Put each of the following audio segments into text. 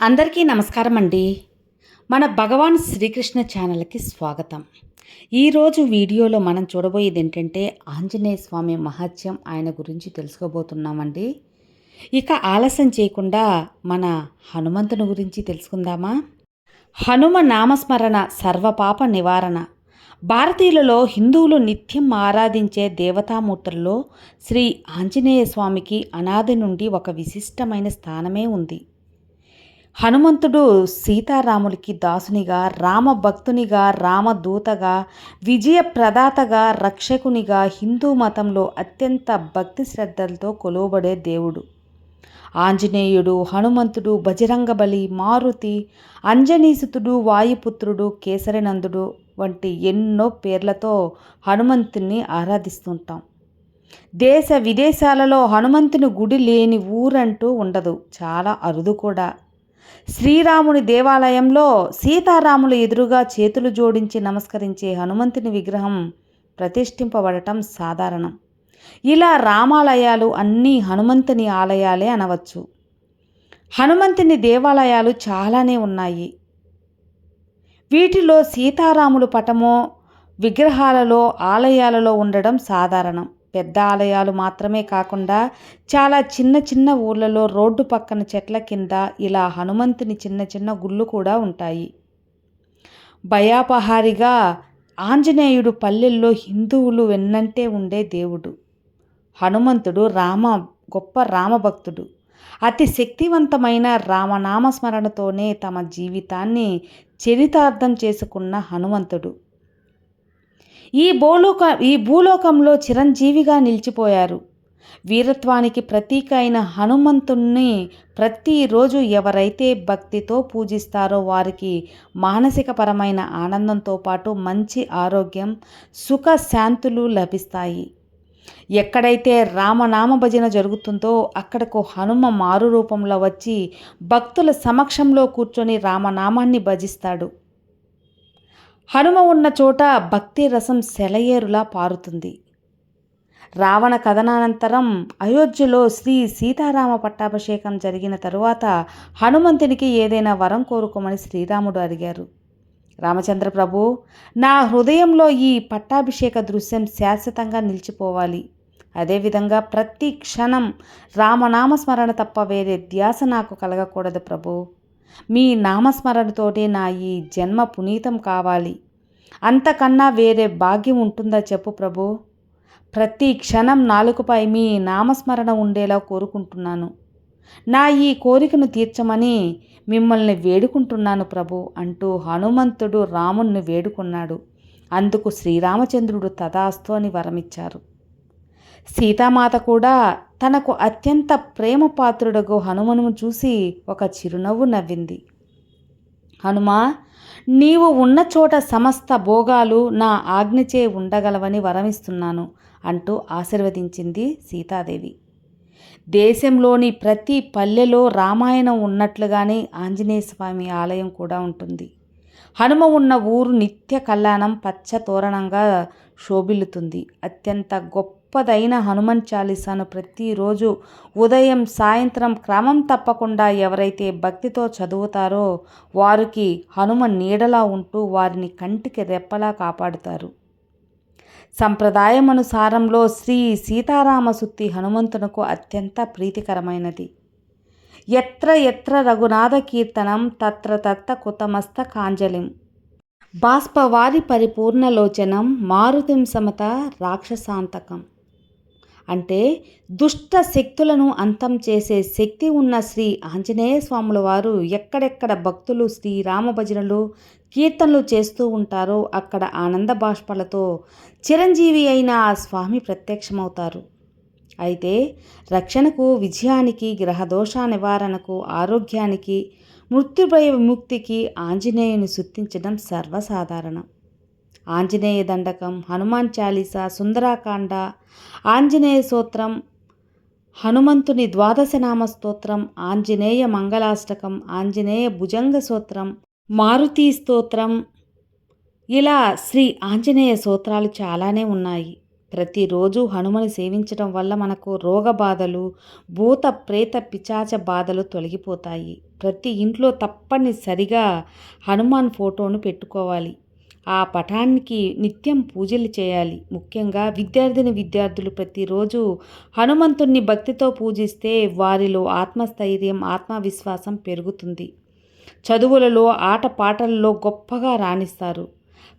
అందరికీ నమస్కారం అండి మన భగవాన్ శ్రీకృష్ణ ఛానల్కి స్వాగతం. ఈరోజు వీడియోలో మనం చూడబోయేది ఏంటంటే ఆంజనేయ స్వామి మహత్యం ఆయన గురించి తెలుసుకోబోతున్నామండి. ఇక ఆలస్యం చేయకుండా మన హనుమంతుని గురించి తెలుసుకుందామా? హనుమ నామస్మరణ సర్వపాప నివారణ. భారతీయులలో హిందువులు నిత్యం ఆరాధించే దేవతామూర్తుల్లో శ్రీ ఆంజనేయ స్వామికి అనాది నుండి ఒక విశిష్టమైన స్థానమే ఉంది. హనుమంతుడు సీతారాములకి దాసునిగా రామభక్తునిగా రామదూతగా విజయప్రదాతగా రక్షకునిగా హిందూ మతంలో అత్యంత భక్తి శ్రద్ధలతో కొలువబడే దేవుడు. ఆంజనేయుడు హనుమంతుడు బజరంగబలి మారుతి అంజనీసుతుడు వాయుపుత్రుడు కేసరినందుడు వంటి ఎన్నో పేర్లతో హనుమంతుణ్ణి ఆరాధిస్తుంటాం. దేశ విదేశాలలో హనుమంతుని గుడి లేని ఊరంటూ ఉండదు. చాలా అరుదు కూడా. శ్రీరాముని దేవాలయంలో సీతారాముల ఎదురుగా చేతులు జోడించి నమస్కరించే హనుమంతుని విగ్రహం ప్రతిష్ఠింపబడటం సాధారణం. ఇలా రామాలయాలు అన్నీ హనుమంతుని ఆలయాలే అనవచ్చు. హనుమంతుని దేవాలయాలు చాలానే ఉన్నాయి. వీటిలో సీతారాములు పటమో విగ్రహాలలో ఆలయాలలో ఉండడం సాధారణం. పెద్ద ఆలయాలు మాత్రమే కాకుండా చాలా చిన్న చిన్న ఊళ్ళలో రోడ్డు పక్కన చెట్ల కింద ఇలా హనుమంతుని చిన్న చిన్న గుళ్ళు కూడా ఉంటాయి. భయాపహారిగా ఆంజనేయుడు పల్లెల్లో హిందువులు వెన్నంటే ఉండే దేవుడు. హనుమంతుడు రామ గొప్ప రామభక్తుడు. అతి శక్తివంతమైన రామనామస్మరణతోనే తమ జీవితాన్ని చరితార్థం చేసుకున్న హనుమంతుడు. ఈ భూలోక ఈ భూలోకంలో చిరంజీవిగా నిలిచిపోయారు. వీరత్వానికి ప్రతీక అయిన హనుమంతుణ్ణి ప్రతిరోజు ఎవరైతే భక్తితో పూజిస్తారో వారికి మానసికపరమైన ఆనందంతో పాటు మంచి ఆరోగ్యం సుఖ శాంతులు లభిస్తాయి. ఎక్కడైతే రామనామ భజన జరుగుతుందో అక్కడకు హనుమ మారు రూపంలో వచ్చి భక్తుల సమక్షంలో కూర్చొని రామనామాన్ని భజిస్తాడు. హనుమ ఉన్న చోట భక్తి రసం సెలయేరులా పారుతుంది. రావణ కథనానంతరం అయోధ్యలో శ్రీ సీతారామ పట్టాభిషేకం జరిగిన తరువాత హనుమంతునికి ఏదైనా వరం కోరుకోమని శ్రీరాముడు అడిగారు. రామచంద్ర ప్రభు నా హృదయంలో ఈ పట్టాభిషేక దృశ్యం శాశ్వతంగా నిలిచిపోవాలి. అదేవిధంగా ప్రతి క్షణం రామనామస్మరణ తప్ప వేరే ధ్యాస నాకు కలగకూడదు ప్రభు. మీ నామస్మరణతోటే నా ఈ జన్మ పునీతం కావాలి. అంతకన్నా వేరే భాగ్యం ఉంటుందా చెప్పు ప్రభు? ప్రతి క్షణం నాలుగుపై మీ నామస్మరణ ఉండేలా కోరుకుంటున్నాను. నా ఈ కోరికను తీర్చమని మిమ్మల్ని వేడుకుంటున్నాను ప్రభు అంటూ హనుమంతుడు రాముణ్ణి వేడుకున్నాడు. అందుకు శ్రీరామచంద్రుడు తదాస్తు అని వరమిచ్చారు. సీతామాత కూడా తనకు అత్యంత ప్రేమపాత్రుడగు హనుమను చూసి ఒక చిరునవ్వు నవ్వింది. హనుమా నీవు ఉన్న చోట సమస్త భోగాలు నా ఆజ్ఞచే ఉండగలవని వరమిస్తున్నాను అంటూ ఆశీర్వదించింది సీతాదేవి. దేశంలోని ప్రతి పల్లెలో రామాయణం ఉన్నట్లుగానే ఆంజనేయ స్వామి ఆలయం కూడా ఉంటుంది. హనుమ ఉన్న ఊరు నిత్య కళ్యాణం పచ్చ తోరణంగా శోభిల్లుతుంది. అత్యంత గొప్ప గొప్పదైన హనుమాన్ చాలీసాను ప్రతిరోజు ఉదయం సాయంత్రం క్రమం తప్పకుండా ఎవరైతే భక్తితో చదువుతారో వారికి హనుమ నీడలా ఉంటూ వారిని కంటికి రెప్పలా కాపాడుతారు. సంప్రదాయమనుసారంలో శ్రీ సీతారామ సుత్తి హనుమంతునకు అత్యంత ప్రీతికరమైనది. ఎత్ర ఎత్ర రఘునాథ కీర్తనం తత్ర తత్త కుతమస్త కాంజలిం. బాష్పవారి పరిపూర్ణలోచనం మారుతిం సమత రాక్షసాంతకం. అంటే దుష్ట శక్తులను అంతం చేసే శక్తి ఉన్న శ్రీ ఆంజనేయ స్వాముల వారు ఎక్కడెక్కడ భక్తులు శ్రీరామ భజనలు కీర్తనలు చేస్తూ ఉంటారో అక్కడ ఆనంద బాష్పాలతో చిరంజీవి అయిన ఆ స్వామి ప్రత్యక్షమవుతారు. అయితే రక్షణకు విజయానికి గ్రహదోష నివారణకు ఆరోగ్యానికి మృత్యుభయ విముక్తికి ఆంజనేయుని సుత్తించడం సర్వసాధారణం. ఆంజనేయ దండకం హనుమాన్ చాలీసా సుందరాకాండ ఆంజనేయ సూత్రం హనుమంతుని ద్వాదశనామ స్తోత్రం ఆంజనేయ మంగళాష్టకం ఆంజనేయ భుజంగ సూత్రం మారుతి స్తోత్రం. ఇలా శ్రీ ఆంజనేయ సూత్రాలు చాలానే ఉన్నాయి. ప్రతిరోజు హనుమని సేవించడం వల్ల మనకు రోగ బాధలు భూత ప్రేత పిచాచ బాధలు తొలగిపోతాయి. ప్రతి ఇంట్లో తప్పనిసరిగా హనుమాన్ ఫోటోను పెట్టుకోవాలి. ఆ పటానికి నిత్యం పూజలు చేయాలి. ముఖ్యంగా విద్యార్థిని విద్యార్థులు ప్రతిరోజు హనుమంతుణ్ణి భక్తితో పూజిస్తే వారిలో ఆత్మస్థైర్యం ఆత్మవిశ్వాసం పెరుగుతుంది. చదువులలో ఆటపాటలలో గొప్పగా రాణిస్తారు.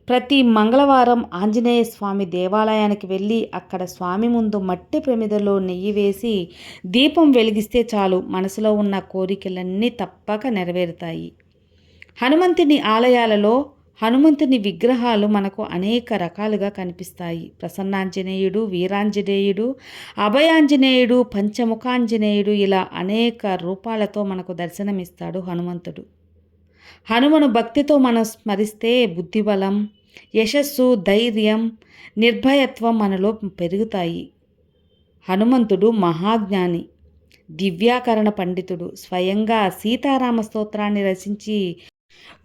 ప్రతి మంగళవారం ఆంజనేయ స్వామి దేవాలయానికి వెళ్ళి అక్కడ స్వామి ముందు మట్టి ప్రమిదలో నెయ్యి వేసి దీపం వెలిగిస్తే చాలు మనసులో ఉన్న కోరికలన్నీ తప్పక నెరవేరుతాయి. హనుమంతుని ఆలయాలలో హనుమంతుని విగ్రహాలు మనకు అనేక రకాలుగా కనిపిస్తాయి. ప్రసన్నాంజనేయుడు వీరాంజనేయుడు అభయాంజనేయుడు పంచముఖాంజనేయుడు ఇలా అనేక రూపాలతో మనకు దర్శనమిస్తాడు హనుమంతుడు. హనుమను భక్తితో మనం స్మరిస్తే బుద్ధిబలం యశస్సు ధైర్యం నిర్భయత్వం మనలో పెరుగుతాయి. హనుమంతుడు మహాజ్ఞాని దివ్యాకరణ పండితుడు. స్వయంగా సీతారామ స్తోత్రాన్ని రచించి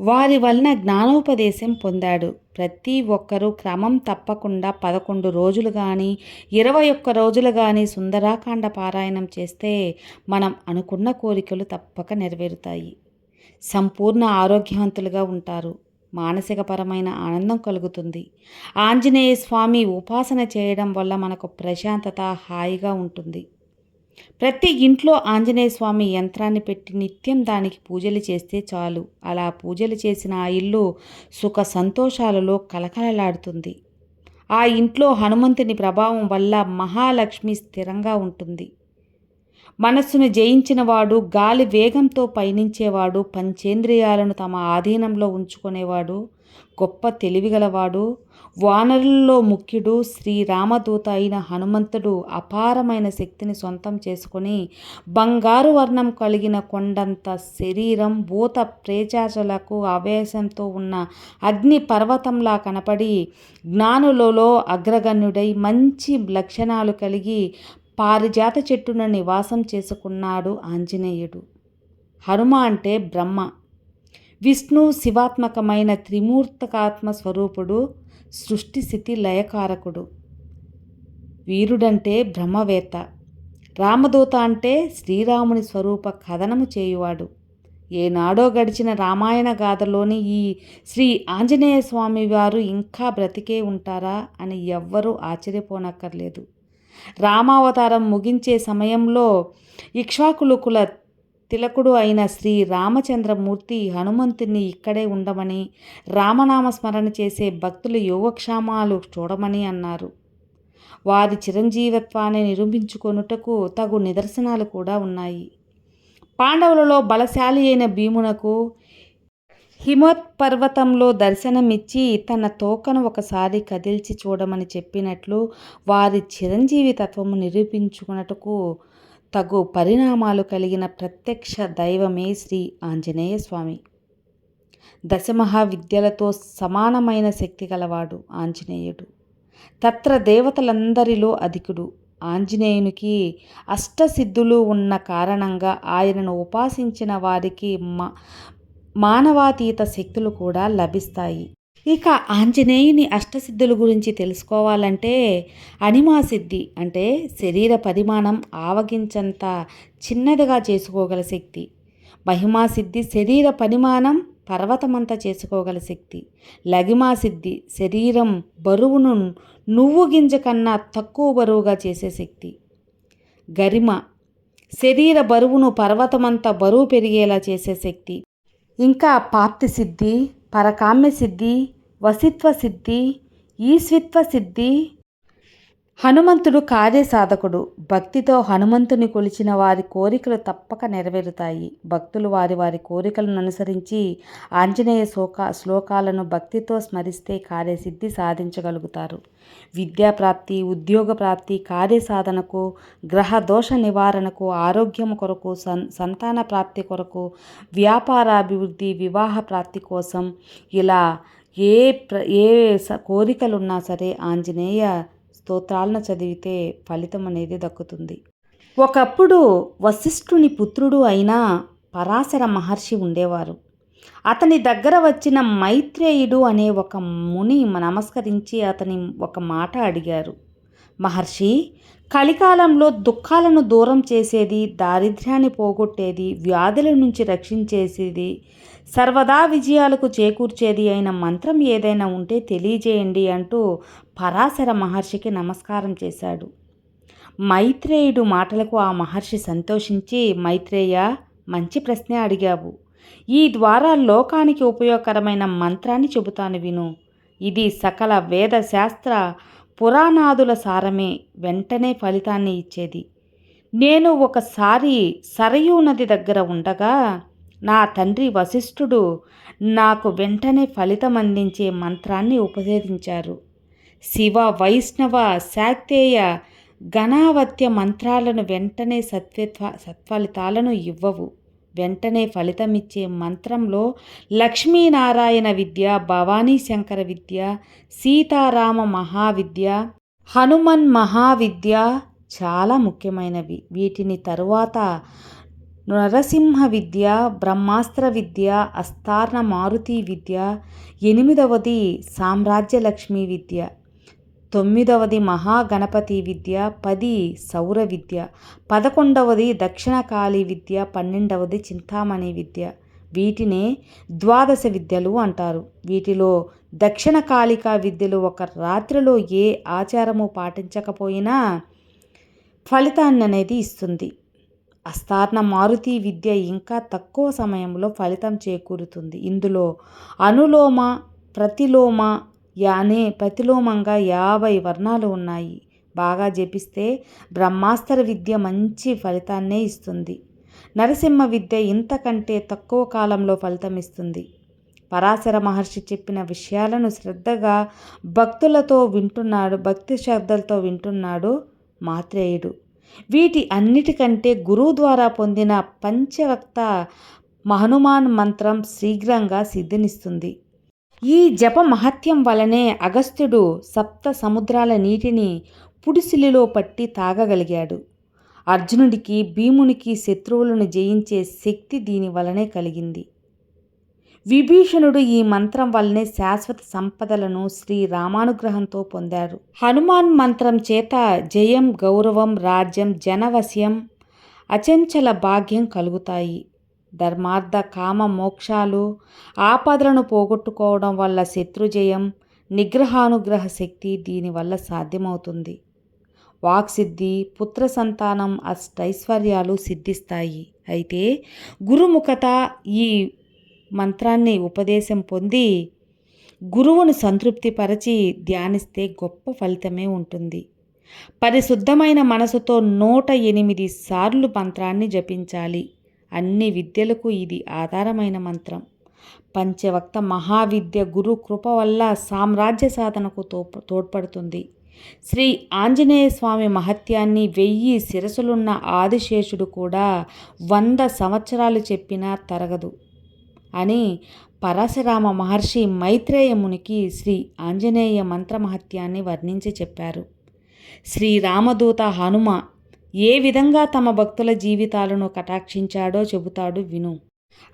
వారి వలన జ్ఞానోపదేశం పొందాడు. ప్రతి ఒక్కరూ క్రమం తప్పకుండా పదకొండు రోజులు కానీ ఇరవై ఒక్క రోజులు కానీ సుందరాకాండ పారాయణం చేస్తే మనం అనుకున్న కోరికలు తప్పక నెరవేరుతాయి. సంపూర్ణ ఆరోగ్యవంతులుగా ఉంటారు. మానసికపరమైన ఆనందం కలుగుతుంది. ఆంజనేయ స్వామి ఉపాసన చేయడం వల్ల మనకు ప్రశాంతత హాయిగా ఉంటుంది. ప్రతి ఇంట్లో ఆంజనేయ స్వామి యంత్రాన్ని పెట్టి నిత్యం దానికి పూజలు చేస్తే చాలు. అలా పూజలు చేసిన ఆ ఇల్లు సుఖ సంతోషాలలో కలకలలాడుతుంది ఆ ఇంట్లో హనుమంతుని ప్రభావం వల్ల మహాలక్ష్మి స్థిరంగా ఉంటుంది. మనస్సును జయించినవాడు గాలి వేగంతో పయనించేవాడు పంచేంద్రియాలను తమ ఆధీనంలో ఉంచుకునేవాడు గొప్ప తెలివిగలవాడు వానరుల్లో ముఖ్యుడు శ్రీరామదూత అయిన హనుమంతుడు అపారమైన శక్తిని సొంతం చేసుకొని బంగారు వర్ణం కలిగిన కొండంత శరీరం భూత ప్రేచాచలకు ఆవేశంతో ఉన్న అగ్ని పర్వతంలా కనపడి జ్ఞానులలో అగ్రగణ్యుడై మంచి లక్షణాలు కలిగి పారిజాత చెట్టున నివాసం చేసుకున్నాడు ఆంజనేయుడు. హనుమ అంటే బ్రహ్మ. విష్ణు శివాత్మకమైన త్రిమూర్తకాత్మ స్వరూపుడు సృష్టి స్థితి లయకారకుడు. వీరుడంటే బ్రహ్మవేత్త. రామదూత అంటే శ్రీరాముని స్వరూప కథనము చేయువాడు. ఏనాడో గడిచిన రామాయణ గాథలోని ఈ శ్రీ ఆంజనేయ స్వామి వారు ఇంకా బ్రతికే ఉంటారా అని ఎవ్వరూ ఆశ్చర్యపోనక్కర్లేదు. రామావతారం ముగించే సమయంలో ఇక్ష్వాకులుకుల తిలకుడు అయిన శ్రీ రామచంద్రమూర్తి హనుమంతుని ఇక్కడే ఉండమని రామనామ స్మరణ చేసే భక్తుల యోగక్షేమాలు చూడమని అన్నారు. వారి చిరంజీవత్వాన్ని నిరూపించుకొనుటకు తగు నిదర్శనాలు కూడా ఉన్నాయి. పాండవులలో బలశాలి అయిన భీమునకు హిమోత్పర్వతంలో దర్శనమిచ్చి తన తోకను ఒకసారి కదిల్చి చూడమని చెప్పినట్లు వారి చిరంజీవి తత్వము నిరూపించుకున్నట్టుకు తగు పరిణామాలు కలిగిన ప్రత్యక్ష దైవమే శ్రీ ఆంజనేయ స్వామి దశమహావిద్యలతో సమానమైన శక్తి గలవాడు ఆంజనేయుడు. తత్ర దేవతలందరిలో అధికుడు. ఆంజనేయునికి అష్టసిద్ధులు ఉన్న కారణంగా ఆయనను ఉపాసించిన వారికి మ మానవాతీత శక్తులు కూడా లభిస్తాయి. ఇక ఆంజనేయుని అష్టసిద్ధుల గురించి తెలుసుకోవాలంటే అనిమా సిద్ధి అంటే శరీర పరిమాణం ఆవగించంత చిన్నదిగా చేసుకోగల శక్తి. మహిమా సిద్ధి శరీర పరిమాణం పర్వతమంతా చేసుకోగల శక్తి. లగిమా సిద్ధి శరీరం బరువును నువ్వు గింజ కన్నా తక్కువ బరువుగా చేసే శక్తి. గరిమ శరీర బరువును పర్వతమంతా బరువు పెరిగేలా చేసే శక్తి. ఇంకా పాప్తి సిద్ధి పరకామ్య సిద్ధి వసిత్వ సిద్ధి ఈశ్విత్వ సిద్ధి హనుమంతుడు కార్యసాధకుడు భక్తితో హనుమంతుని కొలిచిన వారి కోరికలు తప్పక నెరవేరుతాయి. భక్తులు వారి వారి కోరికలను అనుసరించి ఆంజనేయ శ్లోక శ్లోకాలను భక్తితో స్మరిస్తే కార్యసిద్ధి సాధించగలుగుతారు. విద్యాప్రాప్తి ఉద్యోగ ప్రాప్తి కార్యసాధనకు గ్రహ దోష నివారణకు ఆరోగ్యం కొరకు సన్ సంతాన ప్రాప్తి కొరకు వ్యాపారాభివృద్ధి వివాహ ప్రాప్తి కోసం ఇలా ఏ ప్ర ఏ కోరికలున్నా సరే ఆంజనేయ స్తోత్రాలను చదివితే ఫలితం అనేది దక్కుతుంది. ఒకప్పుడు వశిష్ఠుని పుత్రుడు అయిన పరాశర మహర్షి ఉండేవారు. అతని దగ్గర వచ్చిన మైత్రేయుడు అనే ఒక ముని నమస్కరించి అతని ఒక మాట అడిగారు. మహర్షి కలికాలంలో దుఃఖాలను దూరం చేసేది దారిద్ర్యాన్ని పోగొట్టేది వ్యాధుల నుంచి రక్షించేసేది సర్వదా విజయాలకు చేకూర్చేది అయిన మంత్రం ఏదైనా ఉంటే తెలియజేయండి అంటూ పరాశర మహర్షికి నమస్కారం చేశాడు. మైత్రేయుడు మాటలకు ఆ మహర్షి సంతోషించి మైత్రేయ మంచి ప్రశ్నే అడిగావు. ఈ ద్వారా లోకానికి ఉపయోగకరమైన మంత్రాన్ని చెబుతాను విను. ఇది సకల వేద శాస్త్ర పురాణాదుల సారమే వెంటనే ఫలితాన్ని ఇచ్చేది. నేను ఒకసారి సరయూ నది దగ్గర ఉండగా నా తండ్రి వశిష్ఠుడు నాకు వెంటనే ఫలితం అందించే మంత్రాన్ని ఉపదేశించారు. శివ వైష్ణవ శాక్తేయ గణావత్య మంత్రాలను వెంటనే సత్వత్వ సత్ఫలితాలను ఇవ్వవు. వెంటనే ఫలితమిచ్చే మంత్రంలో లక్ష్మీనారాయణ విద్య భవానీ శంకర విద్య సీతారామ మహావిద్య హనుమన్ మహావిద్య చాలా ముఖ్యమైనవి. వీటిని తరువాత నరసింహ విద్య బ్రహ్మాస్త్ర విద్య అస్తార్ణ మారుతి విద్య ఎనిమిదవది సామ్రాజ్యలక్ష్మి విద్య. తొమ్మిదవది మహాగణపతి విద్య పది సౌర విద్య పదకొండవది దక్షిణకాళి విద్య పన్నెండవది చింతామణి విద్య. వీటినే ద్వాదశ విద్యలు అంటారు. వీటిలో దక్షిణ కాళిక విద్యలు ఒక రాత్రిలో ఏ ఆచారము పాటించకపోయినా ఫలితాన్ని అనేది ఇస్తుంది. అస్తార్ణ మారుతి విద్య ఇంకా తక్కువ సమయంలో ఫలితం చేకూరుతుంది. ఇందులో అనులోమ ప్రతిలోమ యానే ప్రతిలోమంగా యాభై వర్ణాలు ఉన్నాయి. బాగా జపిస్తే బ్రహ్మాస్త్ర విద్య మంచి ఫలితాన్నే ఇస్తుంది. నరసింహ విద్య ఇంతకంటే తక్కువ కాలంలో ఫలితం ఇస్తుంది పరాశర మహర్షి చెప్పిన విషయాలను శ్రద్ధగా భక్తులతో వింటున్నాడు భక్తి శ్రద్ధలతో వింటున్నాడు మాత్రేయుడు. వీటి అన్నిటికంటే గురువు ద్వారా పొందిన పంచవక్త హనుమాన్ మంత్రం శీఘ్రంగా సిద్ధినిస్తుంది. ఈ జప మహత్యం వలనే అగస్త్యుడు సప్త సముద్రాల నీటిని పుడిసిలిలో పట్టి తాగగలిగాడు. అర్జునుడికి భీమునికి శత్రువులను జయించే శక్తి దీని వలనే కలిగింది. విభీషణుడు ఈ మంత్రం వల్లనే శాశ్వత సంపదలను శ్రీ రామానుగ్రహంతో పొందారు హనుమాన్ మంత్రం చేత జయం గౌరవం రాజ్యం జనవశ్యం అచంచల భాగ్యం కలుగుతాయి. ధర్మార్థ కామ మోక్షాలు ఆపదలను పోగొట్టుకోవడం వల్ల శత్రుజయం నిగ్రహానుగ్రహ శక్తి దీనివల్ల సాధ్యమవుతుంది. వాక్సిద్ధి పుత్ర సంతానం అష్టైశ్వర్యాలు సిద్ధిస్తాయి. అయితే గురుముఖత ఈ మంత్రాన్ని ఉపదేశం పొంది గురువును సంతృప్తిపరచి ధ్యానిస్తే గొప్ప ఫలితమే ఉంటుంది. పరిశుద్ధమైన మనసుతో నూట ఎనిమిది సార్లు మంత్రాన్ని జపించాలి. అన్ని విద్యలకు ఇది ఆధారమైన మంత్రం. పంచవక్త మహావిద్య గురు కృప వల్ల సామ్రాజ్య సాధనకు తో తోడ్పడుతుంది. శ్రీ ఆంజనేయ స్వామి మహత్యాన్ని వెయ్యి శిరసులున్న ఆదిశేషుడు కూడా వంద సంవత్సరాలు చెప్పినా తరగదు అని పరశురామ మహర్షి మైత్రేయమునికి శ్రీ ఆంజనేయ మంత్రమహత్యాన్ని వర్ణించి చెప్పారు. శ్రీరామదూత హనుమ ఏ విధంగా తమ భక్తుల జీవితాలను కటాక్షించాడో చెబుతాడు విను.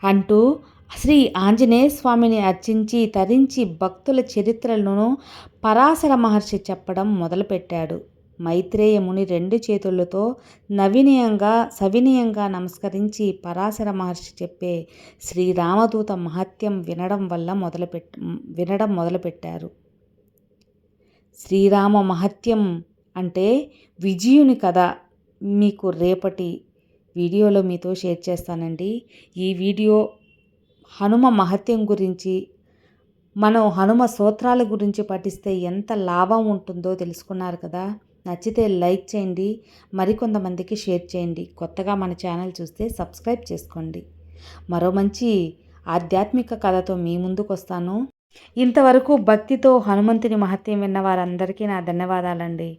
అంటూ శ్రీ ఆంజనేయ స్వామిని అర్చించి తరించి భక్తుల చరిత్రలను పరాశర మహర్షి చెప్పడం మొదలుపెట్టాడు. మైత్రేయ ముని రెండు చేతులతో నవినయంగా సవినయంగా నమస్కరించి పరాశర మహర్షి చెప్పే శ్రీరామదూత మహత్యం వినడం వల్ల మొదలుపెట్ వినడం మొదలుపెట్టారు. శ్రీరామ మహత్యం అంటే విజయుని కథ మీకు రేపటి వీడియోలో మీతో షేర్ చేస్తానండి. ఈ వీడియో హనుమ మహత్యం గురించి మనం హనుమ సూత్రాల గురించి పఠిస్తే ఎంత లాభం ఉంటుందో తెలుసుకున్నారు కదా. నచ్చితే లైక్ చేయండి మరికొంతమందికి షేర్ చేయండి. కొత్తగా మన ఛానల్ చూస్తే సబ్స్క్రైబ్ చేసుకోండి. మరో మంచి ఆధ్యాత్మిక కథతో మీ ముందుకు వస్తాను. ఇంతవరకు భక్తితో హనుమంతుని మహత్యం విన్న వారందరికీ నా ధన్యవాదాలండి.